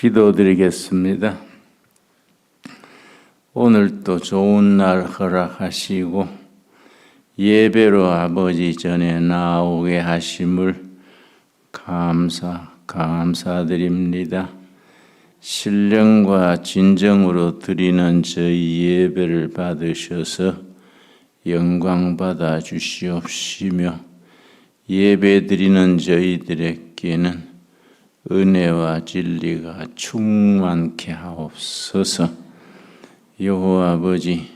기도드리겠습니다. 오늘도 좋은 날 허락하시고 예배로 아버지 전에 나오게 하심을 감사 감사드립니다. 신령과 진정으로 드리는 저희 예배를 받으셔서 영광 받아 주시옵시며 예배 드리는 저희들에게는 은혜와 진리가 충만케 하옵소서. 여호와 아버지,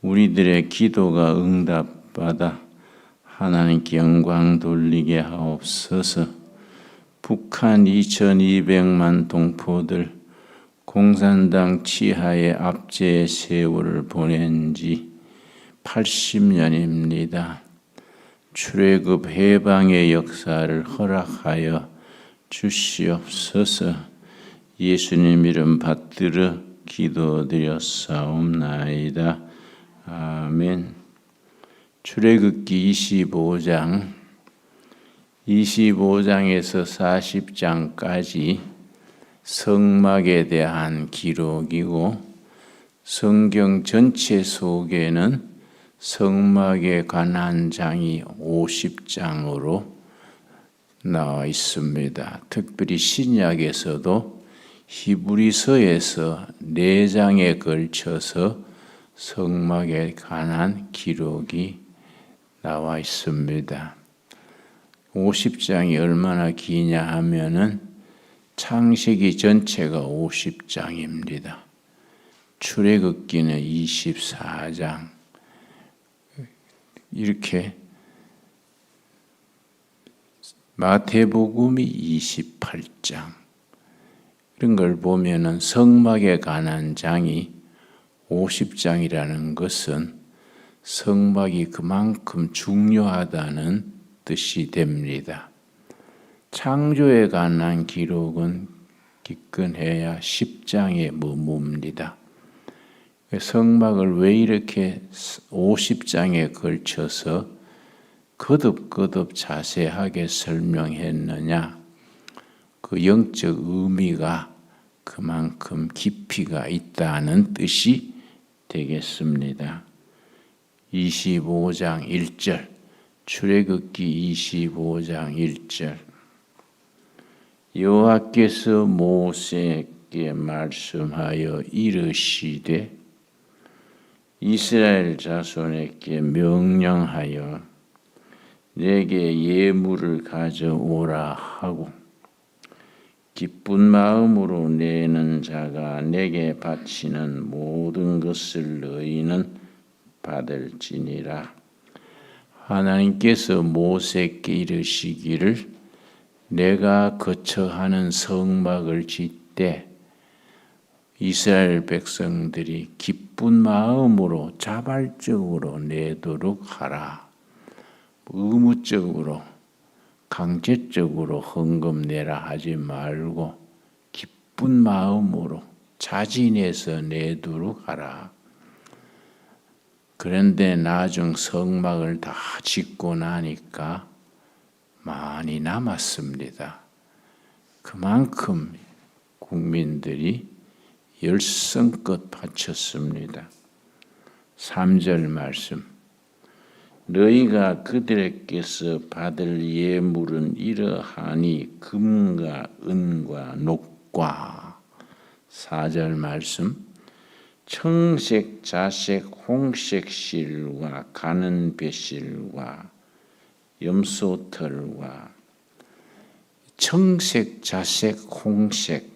우리들의 기도가 응답받아 하나님께 영광 돌리게 하옵소서. 북한 2,200만 동포들 공산당 치하의 압제 세월을 보낸 지 80년입니다. 출애굽 해방의 역사를 허락하여 주시옵소서. 예수님 이름 받들어 기도드렸사옵나이다. 아멘. 출애굽기 25장 25장에서 40장까지 성막에 대한 기록이고 성경 전체 속에는 성막에 관한 장이 50장으로 나와 있습니다. 특별히 신약에서도 히브리서에서 네 장에 걸쳐서 성막에 관한 기록이 나와 있습니다. 50장이 얼마나 기냐 하면은 창세기 전체가 50장입니다. 출애굽기는 24장. 이렇게 마태복음이 28장. 이런 걸 보면은 성막에 관한 장이 50장이라는 것은 성막이 그만큼 중요하다는 뜻이 됩니다. 창조에 관한 기록은 기근해야 10장에 머뭅니다. 성막을 왜 이렇게 50장에 걸쳐서 거듭거듭 자세하게 설명했느냐? 그 영적 의미가 그만큼 깊이가 있다는 뜻이 되겠습니다. 25장 1절 출애굽기 25장 1절 여호와께서 모세에게 말씀하여 이르시되 이스라엘 자손에게 명령하여 내게 예물을 가져오라 하고 기쁜 마음으로 내는 자가 내게 바치는 모든 것을 너희는 받을지니라. 하나님께서 모세께 이르시기를 내가 거처하는 성막을 짓되 이스라엘 백성들이 기쁜 마음으로 자발적으로 내도록 하라. 의무적으로 강제적으로 헌금 내라 하지 말고 기쁜 마음으로 자진해서 내도록 하라. 그런데 나중 성막을 다 짓고 나니까 많이 남았습니다. 그만큼 국민들이 열성껏 바쳤습니다. 3절 말씀. 너희가 그들에게서 받을 예물은 이러하니 금과 은과 녹과 4절 말씀 청색, 자색, 홍색 실과 가는 배실과 염소털과 청색, 자색, 홍색,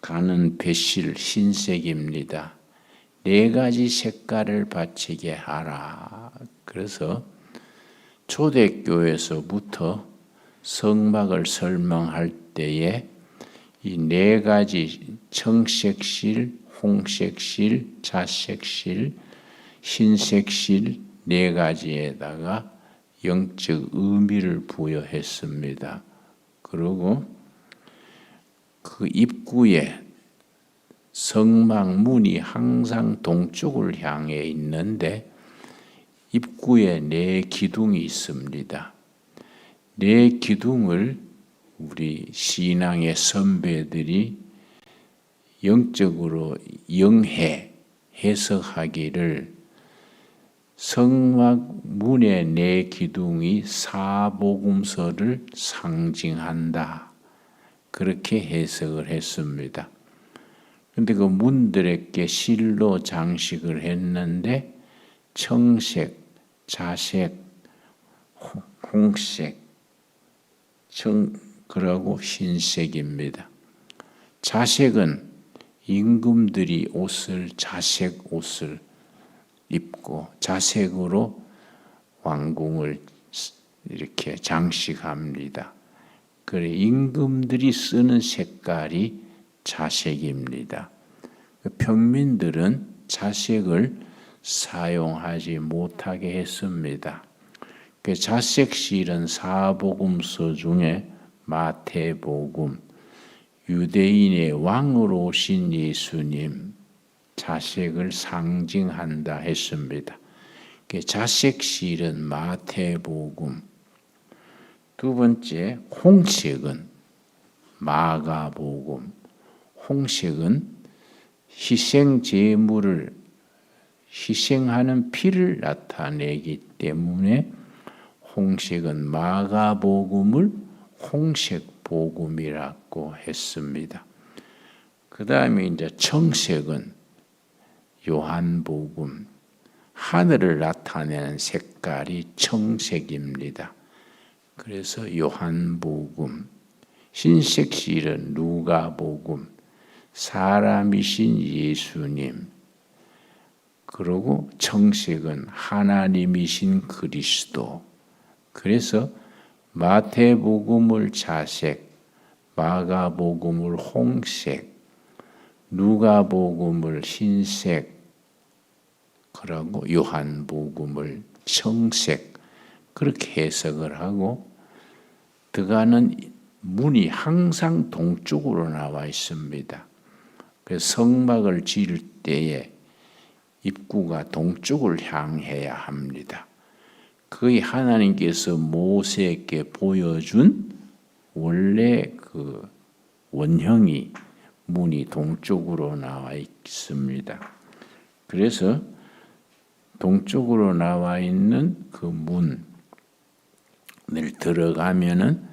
가는 배실 흰색입니다. 네 가지 색깔을 바치게 하라. 그래서 초대교회에서부터 성막을 설명할 때에 이 네 가지 청색실, 홍색실, 자색실, 흰색실 네 가지에다가 영적 의미를 부여했습니다. 그리고 그 입구에 성막 문이 항상 동쪽을 향해 있는데 입구에 네 기둥이 있습니다. 네 기둥을 우리 신앙의 선배들이 영적으로 영해 해석하기를 성막 문의 네 기둥이 사복음서를 상징한다. 그렇게 해석을 했습니다. 근데 그 문들에게 실로 장식을 했는데 청색, 자색, 홍- 홍색, 청 그러고 흰색입니다. 자색은 임금들이 옷을 자색 옷을 입고 자색으로 왕궁을 이렇게 장식합니다. 그래 임금들이 쓰는 색깔이 자색입니다. 평민들은 자색을 사용하지 못하게 했습니다. 그 자색실은 사복음서 중에 마태복음, 유대인의 왕으로 오신 예수님 자색을 상징한다 했습니다. 그 자색실은 마태복음. 두 번째 홍색은 마가복음. 홍색은 희생 제물을 희생하는 피를 나타내기 때문에 홍색은 마가복음을 홍색 복음이라고 했습니다. 그 다음에 이제 청색은 요한복음, 하늘을 나타내는 색깔이 청색입니다. 그래서 요한복음, 흰색 실은 누가복음, 사람이신 예수님, 그리고 청색은 하나님이신 그리스도. 그래서 마태복음을 자색, 마가복음을 홍색, 누가복음을 흰색, 그러고 요한복음을 청색 그렇게 해석을 하고 들어가는 문이 항상 동쪽으로 나와 있습니다. 그래서 성막을 지을 때에 입구가 동쪽을 향해야 합니다. 거의 하나님께서 모세에게 보여준 원래 그 원형이 문이 동쪽으로 나와 있습니다. 그래서 동쪽으로 나와 있는 그 문을 들어가면은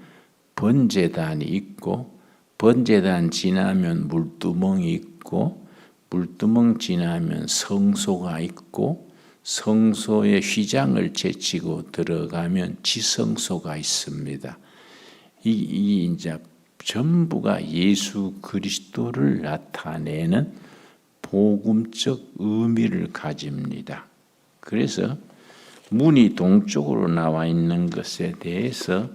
번제단이 있고 번제단 지나면 물두멍이 있고 물두멍 지나면 성소가 있고 성소에 휘장을 제치고 들어가면 지성소가 있습니다. 이, 이 이제 전부가 예수 그리스도를 나타내는 복음적 의미를 가집니다. 그래서 문이 동쪽으로 나와 있는 것에 대해서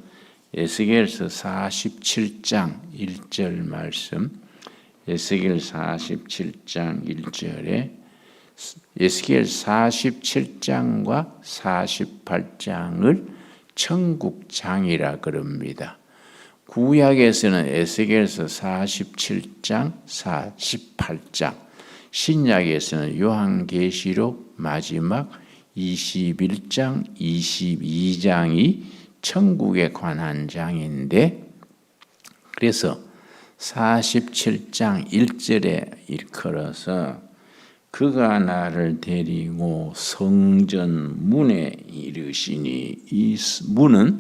에스겔서 47장 1절 말씀 에스겔 47장 1절에 에스겔 47장과 48장을 천국장이라 그럽니다. 구약에서는 에스겔서 47장, 48장, 신약에서는 요한계시록 마지막 21장, 22장이 천국에 관한 장인데 그래서 47장 1절에 일컬어서 그가 나를 데리고 성전 문에 이르시니 이 문은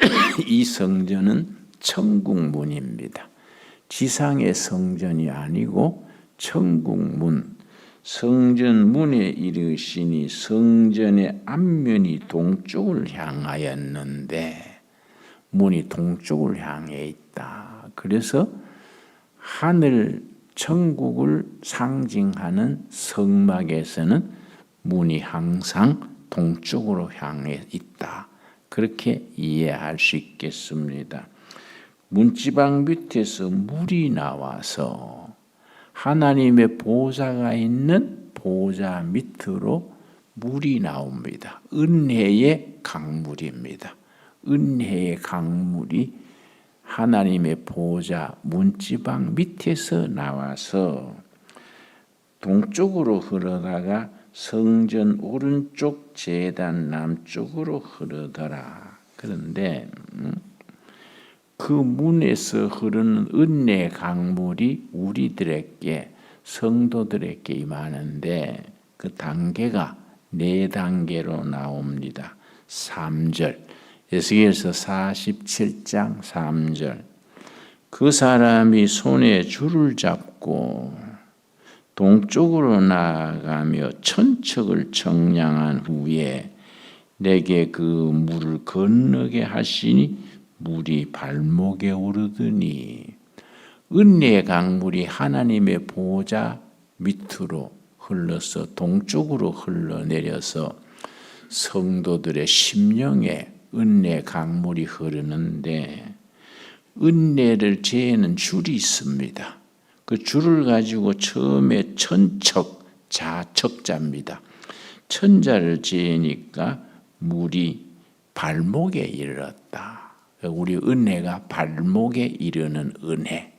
이 성전은 천국 문입니다. 지상의 성전이 아니고 천국 문 성전 문에 이르시니 성전의 앞면이 동쪽을 향하였는데 문이 동쪽을 향해 있다. 그래서 하늘 천국을 상징하는 성막에서는 문이 항상 동쪽으로 향해 있다. 그렇게 이해할 수 있겠습니다. 문지방 밑에서 물이 나와서 하나님의 보좌가 있는 보좌 밑으로 물이 나옵니다. 은혜의 강물입니다. 은혜의 강물이 하나님의 보좌 문지방 밑에서 나와서 동쪽으로 흐르다가 성전 오른쪽 제단 남쪽으로 흐르더라. 그런데 음, 그 문에서 흐르는 은혜 강물이 우리들에게 성도들에게 임하는데 그 단계가 네 단계로 나옵니다. 3절 에스겔서 47장 3절 그 사람이 손에 줄을 잡고 동쪽으로 나아가며 천척을 청량한 후에 내게 그 물을 건너게 하시니 물이 발목에 오르더니 은혜의 강물이 하나님의 보좌 밑으로 흘러서 동쪽으로 흘러내려서 성도들의 심령에 은혜 강물이 흐르는데 은혜를 재는 줄이 있습니다. 그 줄을 가지고 처음에 천척 자척자입니다. 천자를 재니까 물이 발목에 이르렀다. 우리 은혜가 발목에 이르는 은혜.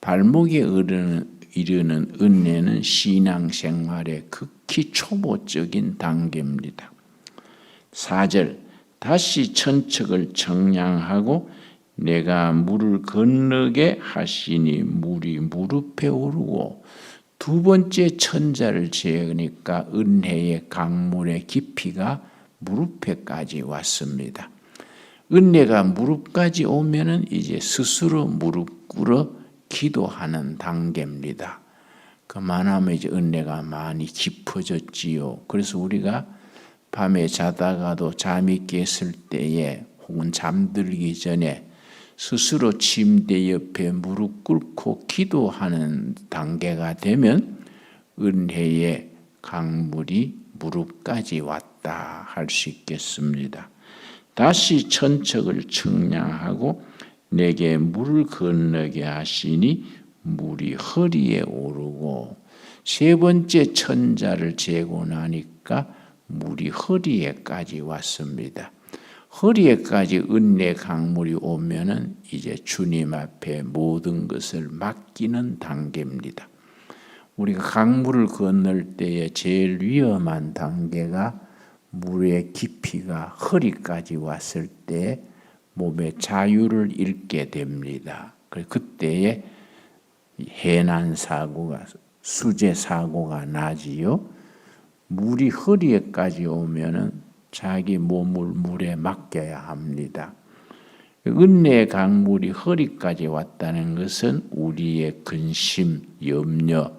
발목에 이르는, 이르는 은혜는 신앙생활의 극히 초보적인 단계입니다. 4절 다시 천척을 정량하고 내가 물을 건너게 하시니 물이 무릎에 오르고 두 번째 천자를 재으니까 은혜의 강물의 깊이가 무릎에까지 왔습니다. 은혜가 무릎까지 오면은 이제 스스로 무릎 꿇어 기도하는 단계입니다. 그만하면 이제 은혜가 많이 깊어졌지요. 그래서 우리가 밤에 자다가도 잠이 깼을 때에 혹은 잠들기 전에 스스로 침대 옆에 무릎 꿇고 기도하는 단계가 되면 은혜의 강물이 무릎까지 왔다 할 수 있겠습니다. 다시 천척을 측량하고 내게 물을 건너게 하시니 물이 허리에 오르고 세 번째 천자를 재고 나니까 물이 허리에까지 왔습니다. 허리에까지 은혜 강물이 오면은 이제 주님 앞에 모든 것을 맡기는 단계입니다. 우리가 강물을 건널 때에 제일 위험한 단계가 물의 깊이가 허리까지 왔을 때 몸의 자유를 잃게 됩니다. 그때에 해난 사고가 수제 사고가 나지요. 물이 허리에까지 오면은 자기 몸을 물에 맡겨야 합니다. 은혜의 강물이 허리까지 왔다는 것은 우리의 근심, 염려,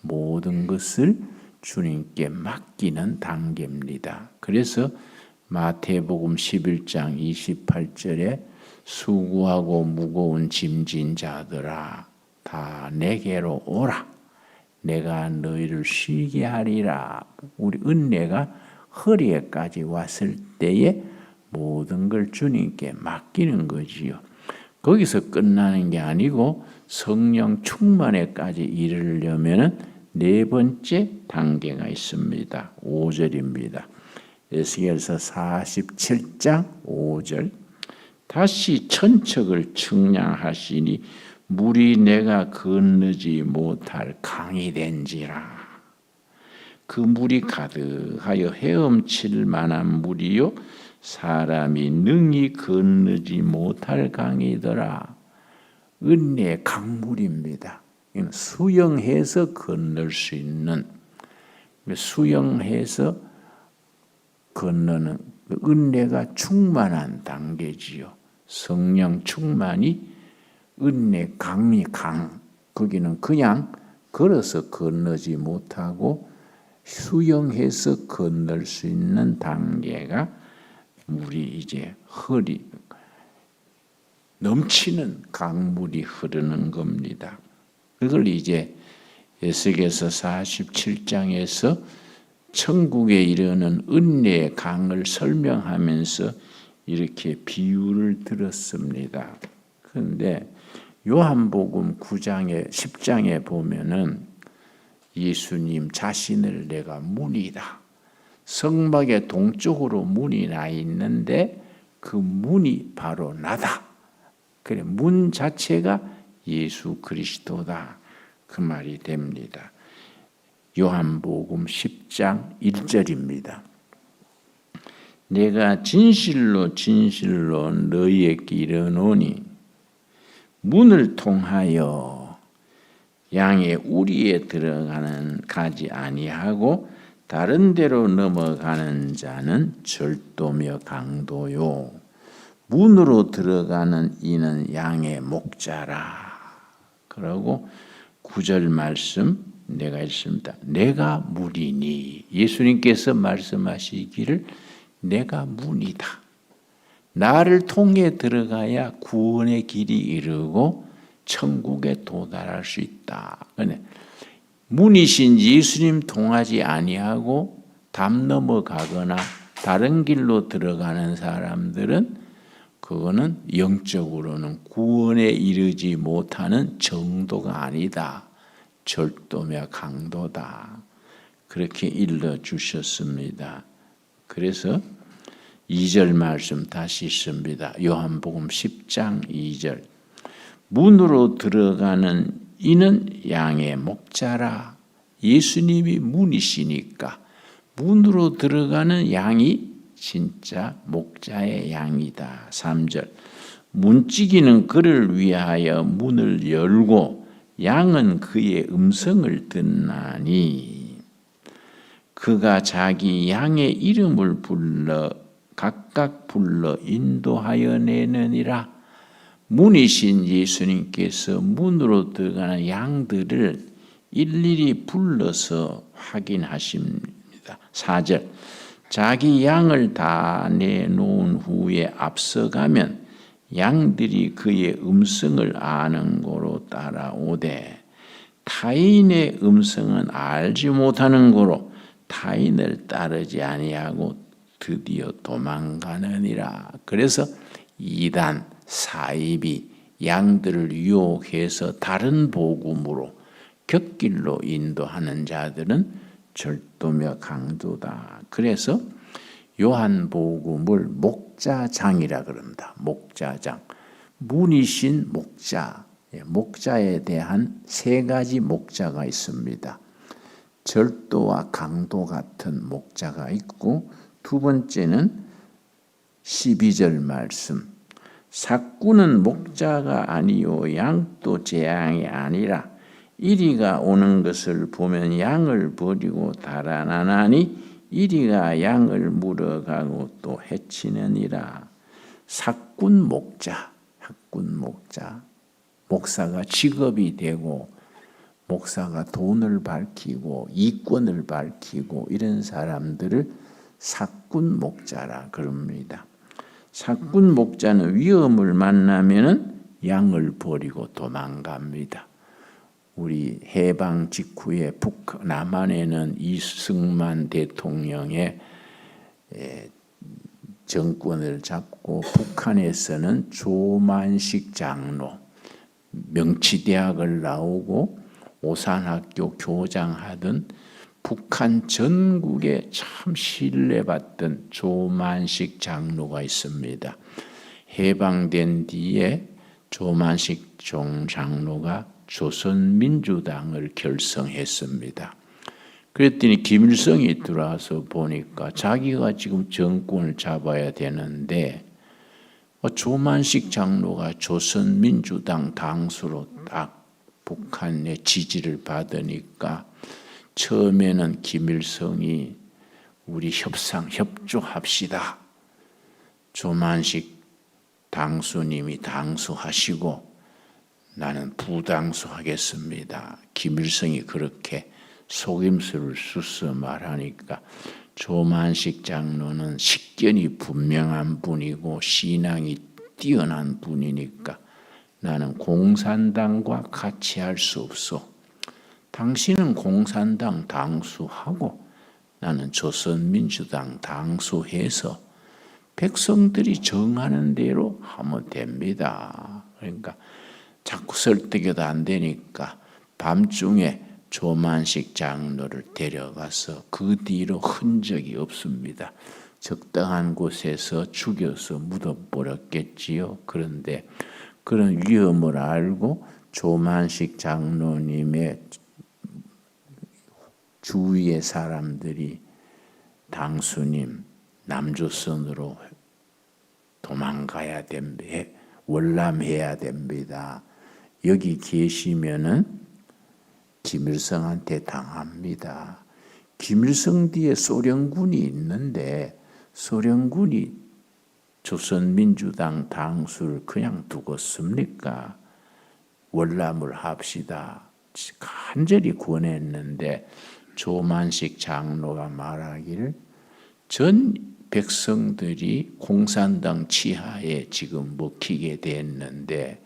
모든 것을 주님께 맡기는 단계입니다. 그래서 마태복음 11장 28절에 수고하고 무거운 짐진 자들아 다 내게로 오라 내가 너희를 쉬게 하리라 우리 은혜가 허리에까지 왔을 때에 모든 걸 주님께 맡기는 거지요. 거기서 끝나는 게 아니고 성령 충만에까지 이르려면은 네 번째 단계가 있습니다. 5절입니다. 에스겔서 47장 5절 다시 천척을 측량하시니 물이 내가 건너지 못할 강이 된지라 그 물이 가득하여 헤엄칠 만한 물이요 사람이 능히 건너지 못할 강이더라. 은혜 강물입니다. 수영해서 건널 수 있는 수영해서 건너는 그 은혜가 충만한 단계지요. 성령 충만이 은혜 강이 강 거기는 그냥 걸어서 건너지 못하고 수영해서 건널 수 있는 단계가 물이 이제 허리 넘치는 강물이 흐르는 겁니다. 그걸 이제 에스겔서 47장에서 천국에 이르는 은혜의 강을 설명하면서 이렇게 비유를 들었습니다. 그런데 요한복음 9장에 10장에 보면은 예수님 자신을 내가 문이다. 성막의 동쪽으로 문이 나 있는데 그 문이 바로 나다. 그래 문 자체가 예수 그리스도다. 그 말이 됩니다. 요한복음 10장 1절입니다. 내가 진실로 진실로 너희에게 이르노니 문을 통하여 양의 우리에 들어가는 가지 아니하고 다른 데로 넘어가는 자는 절도며 강도요. 문으로 들어가는 이는 양의 목자라. 그러고 구절 말씀 내가 읽습니다. 내가 문이니 예수님께서 말씀하시기를 내가 문이다. 나를 통해 들어가야 구원의 길이 이르고 천국에 도달할 수 있다. 문이신 예수님 통하지 아니하고 담 넘어가거나 다른 길로 들어가는 사람들은 그거는 영적으로는 구원에 이르지 못하는 정도가 아니다. 절도며 강도다. 그렇게 일러 주셨습니다. 그래서 2절 말씀 다시 있습니다. 요한복음 10장 2절. 문으로 들어가는 이는 양의 목자라. 예수님이 문이시니까 문으로 들어가는 양이 진짜 목자의 양이다. 3절. 문지기는 그를 위하여 문을 열고 양은 그의 음성을 듣나니 그가 자기 양의 이름을 불러 각각 불러 인도하여 내느니라 문이신 예수님께서 문으로 들어가는 양들을 일일이 불러서 확인하십니다. 4절 자기 양을 다 내놓은 후에 앞서가면 양들이 그의 음성을 아는 고로 따라오되 타인의 음성은 알지 못하는 고로 타인을 따르지 아니하고 드디어 도망가느니라. 그래서 이단 사입이 양들을 유혹해서 다른 복음으로 곁길로 인도하는 자들은 절도며 강도다. 그래서 요한복음을 목자장이라 그럽니다. 목자장. 문이신 목자. 예, 목자에 대한 세 가지 목자가 있습니다. 절도와 강도 같은 목자가 있고 두 번째는 12절 말씀. 사꾼은 목자가 아니요 양도 재앙이 아니라 이리가 오는 것을 보면 양을 버리고 달아나나니 이리가 양을 물어가고 또 해치느니라. 사꾼 목자, 학군 목자, 목사가 직업이 되고 목사가 돈을 밝히고 이권을 밝히고 이런 사람들을 사꾼 목자라 그럽니다. 사꾼 목자는 위험을 만나면은 양을 버리고 도망갑니다. 우리 해방 직후에 북 남한에는 이승만 대통령의 정권을 잡고 북한에서는 조만식 장로 명치대학을 나오고 오산학교 교장하던 북한 전국에 참 신뢰받던 조만식 장로가 있습니다. 해방된 뒤에 조만식 종 장로가 조선민주당을 결성했습니다. 그랬더니 김일성이 들어와서 보니까 자기가 지금 정권을 잡아야 되는데 어, 조만식 장로가 조선민주당 당수로 딱 북한의 지지를 받으니까 처음에는 김일성이 우리 협상 협조합시다. 조만식 당수님이 당수하시고 나는 부당수하겠습니다. 김일성이 그렇게 속임수를 쑤서 말하니까 조만식 장로는 식견이 분명한 분이고 신앙이 뛰어난 분이니까 나는 공산당과 같이 할 수 없어. 당신은 공산당 당수하고 나는 조선민주당 당수해서 백성들이 정하는 대로 하면 됩니다. 그러니까 자꾸 설득해도 안 되니까 밤중에 조만식 장로를 데려가서 그 뒤로 흔적이 없습니다. 적당한 곳에서 죽여서 묻어버렸겠지요. 그런데 그런 위험을 알고 조만식 장로님의 주위의 사람들이 당수님 남조선으로 도망가야 됩니다. 월남해야 됩니다. 여기 계시면은 김일성한테 당합니다. 김일성 뒤에 소련군이 있는데 소련군이 조선민주당 당수를 그냥 두겠습니까? 월남을 합시다. 간절히 권했는데 조만식 장로가 말하기를 전 백성들이 공산당 치하에 지금 먹히게 됐는데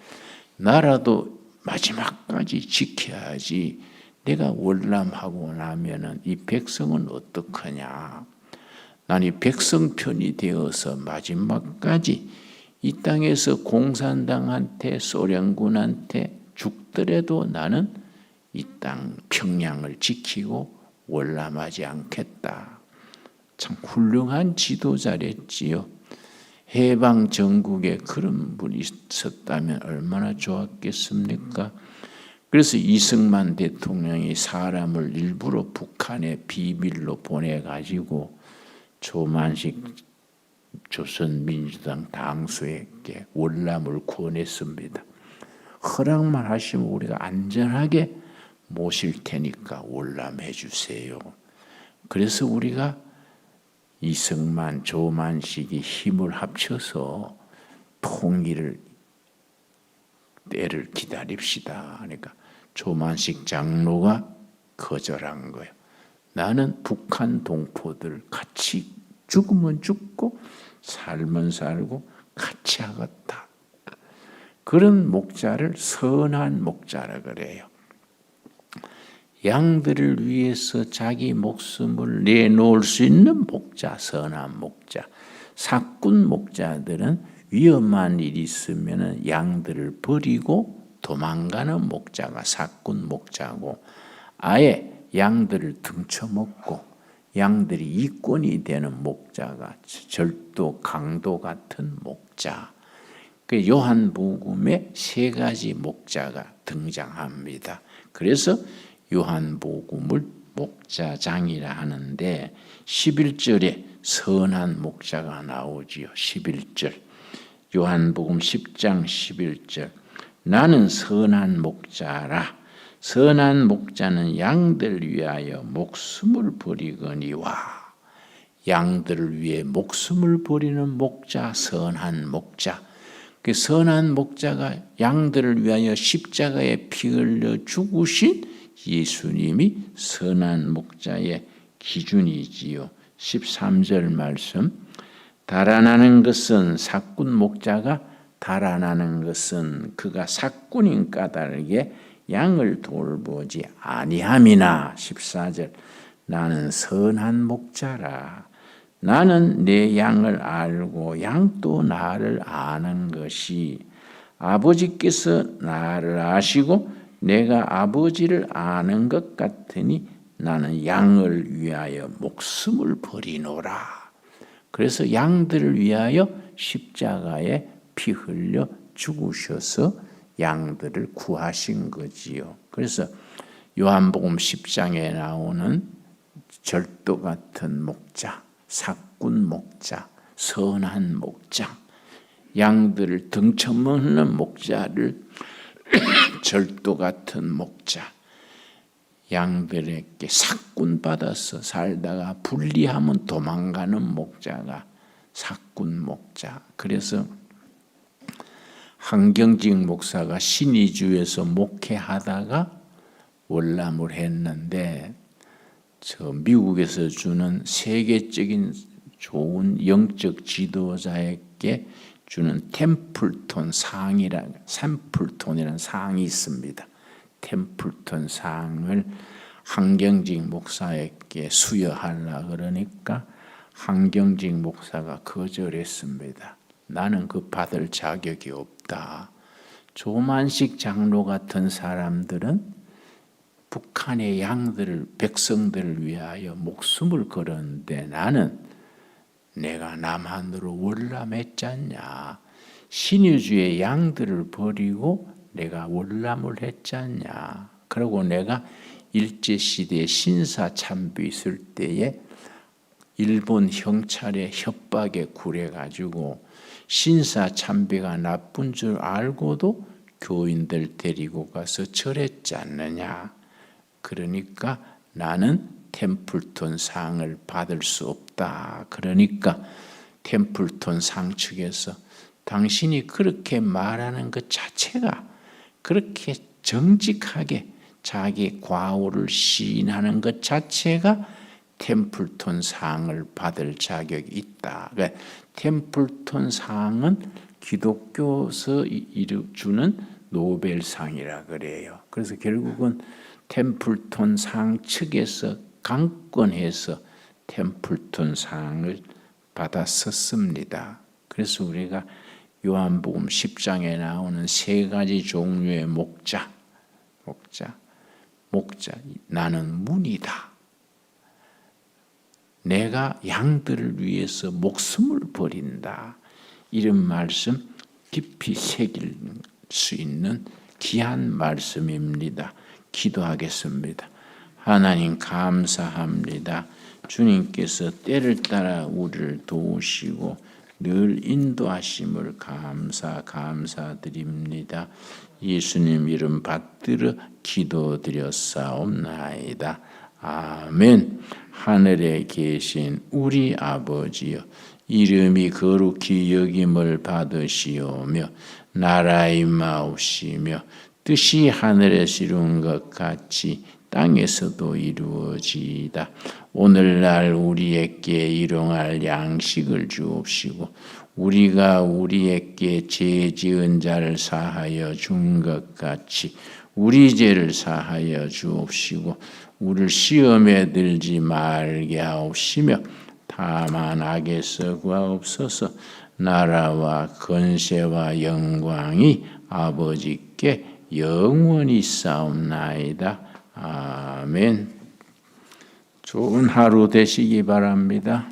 나라도 마지막까지 지켜야지 내가 월남하고 나면은 이 백성은 어떡하냐. 나는 이 백성 편이 되어서 마지막까지 이 땅에서 공산당한테 소련군한테 죽더라도 나는 이 땅 평양을 지키고 월남하지 않겠다. 참 훌륭한 지도자랬지요. 해방 전국에 그런 분이 있었다면 얼마나 좋았겠습니까? 그래서 이승만 대통령이 사람을 일부러 북한에 비밀로 보내가지고 조만식 조선민주당 당수에게 월남을 권했습니다. 허락만 하시면 우리가 안전하게 모실 테니까 월남해 주세요. 그래서 우리가 이승만, 조만식이 힘을 합쳐서 통일을 때를 기다립시다. 그러니까 조만식 장로가 거절한 거예요. 나는 북한 동포들 같이 죽으면 죽고 살면 살고 같이 하겠다. 그런 목자를 선한 목자라 그래요. 양들을 위해서 자기 목숨을 내놓을 수 있는 목자, 선한 목자. 사꾼 목자들은 위험한 일이 있으면 양들을 버리고 도망가는 목자가 사꾼 목자고 아예 양들을 등쳐먹고 양들이 이권이 되는 목자가 절도 강도 같은 목자. 그 요한복음에 세 가지 목자가 등장합니다. 그래서 요한복음을 목자장이라 하는데 11절에 선한 목자가 나오지요. 11절. 요한복음 10장 11절. 나는 선한 목자라. 선한 목자는 양들 위하여 목숨을 버리거니와 양들을 위해 목숨을 버리는 목자 선한 목자 그 선한 목자가 양들을 위하여 십자가에 피 흘려 죽으신 예수님이 선한 목자의 기준이지요. 13절 말씀. 달아나는 것은 사꾼 목자가 달아나는 것은 그가 사꾼인 까닭에 양을 돌보지 아니함이나. 14절. 나는 선한 목자라. 나는 내 양을 알고 양도 나를 아는 것이. 아버지께서 나를 아시고 내가 아버지를 아는 것 같으니 나는 양을 위하여 목숨을 버리노라. 그래서 양들을 위하여 십자가에 피 흘려 죽으셔서 양들을 구하신 거지요. 그래서 요한복음 10장에 나오는 절도 같은 목자, 사꾼 목자, 선한 목자, 양들을 등쳐먹는 목자를 절도 같은 목자, 양들에게 사꾼 받아서 살다가 분리하면 도망가는 목자가 사꾼 목자. 그래서 한경직 목사가 신의주에서 목회하다가 월남을 했는데 저 미국에서 주는 세계적인 좋은 영적 지도자에게 주는 템플톤 상이라 샘플톤이라는 상이 있습니다. 템플톤 상을 한경직 목사에게 수여하려 그러니까 한경직 목사가 거절했습니다. 나는 그 받을 자격이 없다. 조만식 장로 같은 사람들은 북한의 양들을 백성들을 위하여 목숨을 걸었는데 나는 내가 남한으로 월남했잖냐. 신유주의 양들을 버리고 내가 월남을 했잖냐. 그리고 내가 일제 시대에 신사 참배 있을 때에 일본 형찰의 협박에 굴해 가지고 신사 참배가 나쁜 줄 알고도 교인들 데리고 가서 절했지 않느냐. 그러니까 나는 템플톤 상을 받을 수 없다. 그러니까 템플톤 상 측에서 당신이 그렇게 말하는 것 자체가 그렇게 정직하게 자기 과오를 시인하는 것 자체가 템플톤 상을 받을 자격이 있다. 그러니까 템플톤 상은 기독교서 이루- 주는 노벨상이라 그래요. 그래서 결국은 템플톤 상 측에서 강권해서 템플톤 상을 받았었습니다. 그래서 우리가 요한복음 10장에 나오는 세 가지 종류의 목자, 목자, 목자, 나는 문이다. 내가 양들을 위해서 목숨을 버린다. 이런 말씀 깊이 새길 수 있는 귀한 말씀입니다. 기도하겠습니다. 하나님 감사합니다. 주님께서 때를 따라 우리를 도우시고 늘 인도하심을 감사 감사드립니다. 예수님 이름 받들어 기도드렸사옵나이다. 아멘. 하늘에 계신 우리 아버지여 이름이 거룩히 여김을 받으시오며 나라의 마옵시며 뜻이 하늘에서 이룬 것 같이 땅에서도 이루어지이다. 오늘날 우리에게 일용할 양식을 주옵시고 우리가 우리에게 죄 지은 자를 사하여 준 것 같이 우리 죄를 사하여 주옵시고 우리를 시험에 들지 말게 하옵시며 다만 악에서 구하옵소서 나라와 건세와 영광이 아버지께 영원히 싸움나이다. 아멘. 좋은 하루 되시기 바랍니다.